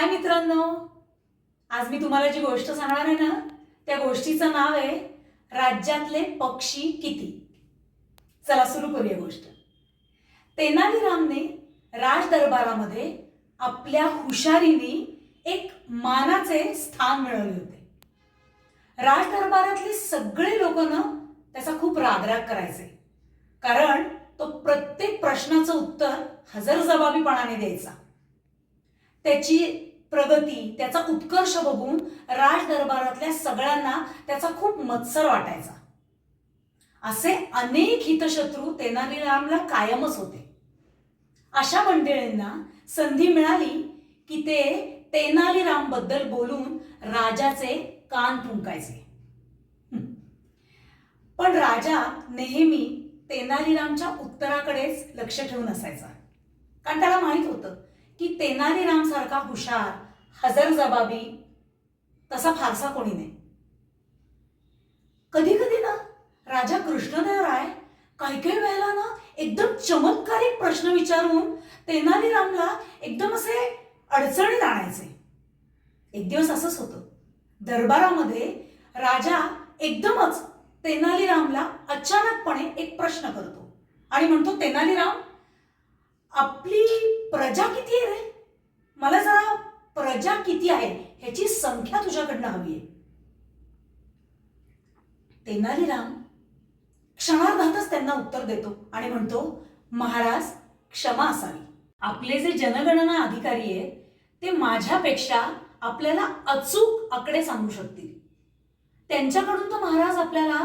हाय मित्रांनो. आज मी तुम्हाला जी गोष्ट सांगणार आहे ना त्या गोष्टीचं नाव आहे राज्यातले पक्षी किती? चला सुरू करूया गोष्ट. तेनालीरामने राज दरबारामध्ये आपल्या हुशारीने एक मानाचे स्थान मिळवले होते. राज दरबारातले सगळे लोक ना त्याचा खूप रागराग करायचे. कारण तो प्रत्येक प्रश्नाचं उत्तर हजरजबाबीपणाने द्यायचा. त्याची प्रगती त्याचा उत्कर्ष बघून राज दरबारातल्या सगळ्यांना त्याचा खूप मत्सर वाटायचा. असे अनेक हितशत्रू तेनालीरामला कायमच होते. अशा मंडळींना संधी मिळाली की ते तेनालीरामबद्दल बोलून राजाचे कान फुंकायचे. पण राजा नेहमी तेनालीरामच्या उत्तराकडेच लक्ष ठेवून असायचा. कारण त्याला माहीत होतं की तेनालीरामसारखा हुशार हजर जबाबी तसा फारसा कोणी नाही. कधी कधी ना राजा कृष्णदेवराय काही काही वेळेला ना एकदम चमत्कारिक प्रश्न विचारून तेनालीरामला एकदम असे अडचणीत आणायचे. एक दिवस असंच होतं. दरबारामध्ये राजा एकदमच तेनालीरामला अचानकपणे एक प्रश्न करतो. आणि म्हणतो तेनालीराम आपली प्रजा किती आहे रे? मला जरा प्रजा किती आहे ह्याची संख्या तुझ्याकडनं हवी आहे. तेनालीराम क्षणार्धातच त्यांना उत्तर देतो आणि म्हणतो महाराज क्षमा असावी. आपले जे जनगणना अधिकारी आहेत ते माझ्यापेक्षा आपल्याला अचूक आकडे सांगू शकतील. त्यांच्याकडून तर महाराज आपल्याला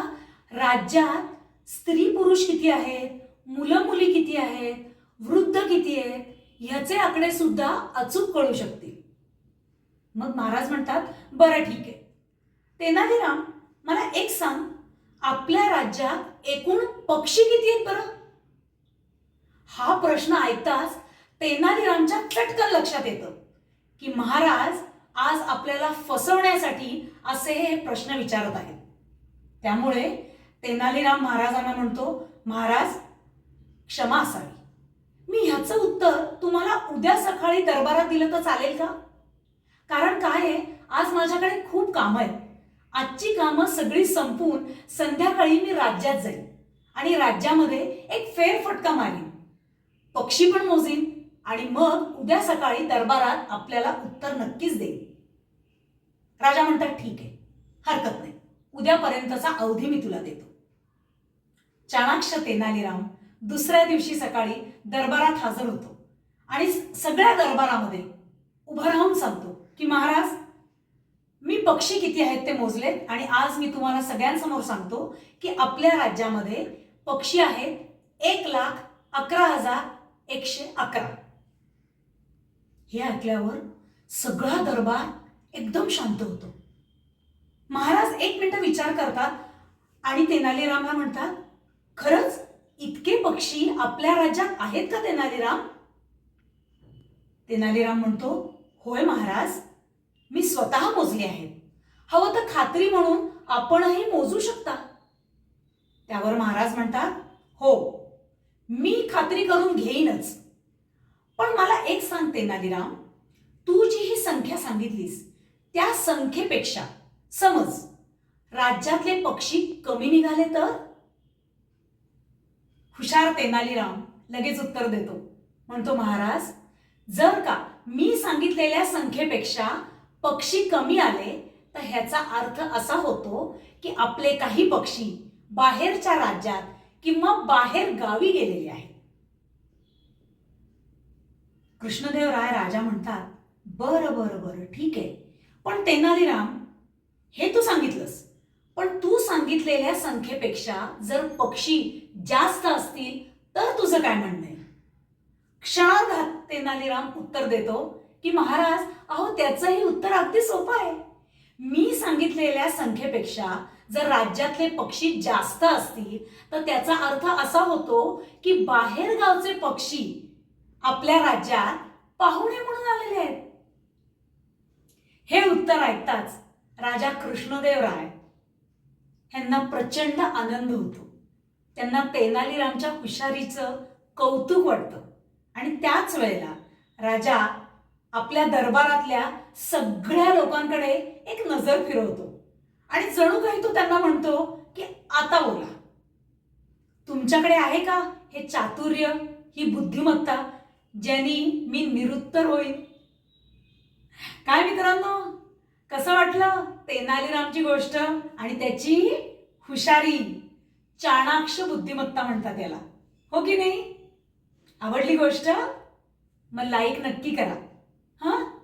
राज्यात स्त्री पुरुष किती आहेत मुलं मुली किती आहेत वृद्ध किती आहेत ह्याचे आकडे सुद्धा अचूक कळू शकतील. मग महाराज म्हणतात बरं ठीक आहे. तेनालीराम मला एक सांग आपल्या राज्यात एकूण पक्षी किती आहेत बरं? हा प्रश्न ऐकताच तेनालीरामच्या चटकन लक्षात येतं की महाराज आज आपल्याला फसवण्यासाठी असे हे प्रश्न विचारत आहेत. त्यामुळे तेनालीराम महाराजांना म्हणतो महाराज क्षमा असावी. मी ह्याचं उत्तर तुम्हाला उद्या सकाळी दरबारात दिलं तर चालेल का? कारण काय आहे आज माझ्याकडे खूप कामं आहेत. आजची कामं सगळी संपून संध्याकाळी मी राज्यात जाईन आणि राज्यामध्ये एक फेरफटका मारीन. पक्षी पण मोजीन आणि मग उद्या सकाळी दरबारात आपल्याला उत्तर नक्कीच देईन. राजा म्हणतात ठीक आहे हरकत नाही. उद्यापर्यंतचा अवधी मी तुला देतो. चाणाक्ष तेनालीराम दुसऱ्या दिवशी सकाळी दरबारात हजर होतो. आणि सगळ्या दरबारामध्ये उभं राहून सांगतो की महाराज मी पक्षी किती आहेत ते मोजलेत आणि आज मी तुम्हाला सगळ्यांसमोर सांगतो की आपल्या राज्यामध्ये पक्षी आहेत एक लाख अकरा हजार एकशे अकरा. हे ऐकल्यावर सगळा दरबार एकदम शांत होतो. महाराज एक मिनिट विचार करतात आणि तेनालीरामला म्हणतात खरंच इतके पक्षी आपल्या राज्यात आहेत का तेनालीराम? तेनालीराम म्हणतो होय महाराज मी स्वतः मोजले आहेत. हवं तर खात्री म्हणून आपणही मोजू शकता. त्यावर महाराज म्हणतात हो मी खात्री करून घेईनच. पण मला एक सांग तेनालीराम तू जी ही संख्या सांगितलीस त्या संख्येपेक्षा समज राज्यातले पक्षी कमी निघाले तर? हुशार तेनालीराम लगेच उत्तर देतो. म्हणतो महाराज जर का मी सांगितलेल्या संख्येपेक्षा पक्षी कमी आले तर ह्याचा अर्थ असा होतो की आपले काही पक्षी बाहेरच्या राज्यात किंवा बाहेर गावी गेलेले आहेत. कृष्णदेवराय राजा म्हणतात बरं बरं बरं ठीक आहे. पण तेनालीराम हे तू सांगितलंस. सांगितलेल्या संख्येपेक्षा जर पक्षी जास्त असतील तर तुझं काय म्हणणं आहे? क्षणार्धात तेनालीराम उत्तर देतो की महाराज अहो त्याचंही उत्तर अगदी सोपं आहे. मी सांगितलेल्या संख्येपेक्षा जर राज्यातले पक्षी जास्त असतील तर त्याचा अर्थ असा होतो की बाहेर गावचे पक्षी आपल्या राज्यात पाहुणे म्हणून आलेले आहेत. हे उत्तर ऐकताच राजा कृष्णदेवराय ह्यांना प्रचंड आनंद होतो. त्यांना तेनालीरामच्या हुशारीचं कौतुक वाटतं. आणि त्याच वेळेला राजा आपल्या दरबारातल्या सगळ्या लोकांकडे एक नजर फिरवतो. आणि जणू काही तो त्यांना म्हणतो की आता बोला. तुमच्याकडे आहे का हे चातुर्य ही बुद्धिमत्ता ज्यांनी मी निरुत्तर होईल काय मित्रांनो कसं वाटलं? तेनालीरामची गोष्ट आणि त्याची हुशारी. चाणाक्ष बुद्धिमत्ता म्हणतात याला. हो की नाही? आवडली गोष्ट? मग लाईक नक्की करा. हां?